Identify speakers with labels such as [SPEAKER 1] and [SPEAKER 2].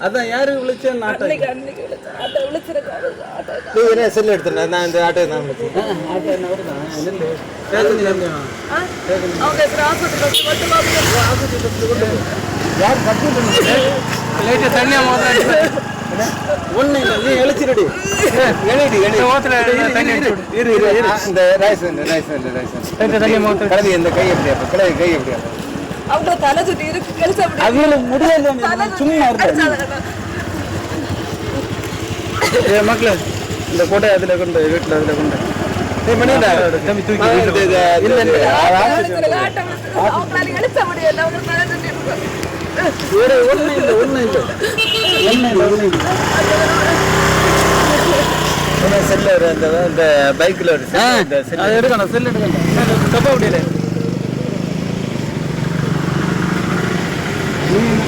[SPEAKER 1] அதான் யாரு விழிச்சா நாட்டை?
[SPEAKER 2] என்ன செல் எடுத்துறேன் நான் இந்த ஆட்டோ நான்
[SPEAKER 1] யார் கட்டி
[SPEAKER 3] லைட்டா தண்ணியா மாத்திரம்
[SPEAKER 1] ஒண்ணு இல்ல நீ எழுச்சிருடி.
[SPEAKER 2] எழுடி எழுடி.
[SPEAKER 3] ஓத்துல தண்ணி
[SPEAKER 1] இரு இரு
[SPEAKER 2] இந்த ரைஸ் இந்த ரைஸ் இந்த கை எப்படி
[SPEAKER 4] அவங்க தலை சுத்தி இருக்கு. கழிச்ச முடியும்
[SPEAKER 1] அதுல முடியல சும்மா இருக்க. ஏ மக்களே இந்த கொடை அதுல கொண்டு வீட்டுல அதுல கொண்டு ஏய் மணிடா
[SPEAKER 3] தம்பி தூக்கி
[SPEAKER 2] இந்த-
[SPEAKER 1] இல்ல இல்ல.
[SPEAKER 4] அவங்களால எழுச்ச முடியல. அவங்க தலை சுத்தி இருக்கு.
[SPEAKER 1] இல்ல இல்ல. இல்ல இல்ல.
[SPEAKER 2] செல்ல இந்த பைக்ல ஒரு செல்
[SPEAKER 1] எடுக்கணும். செல் எடுக்கணும். தப்பா முடியல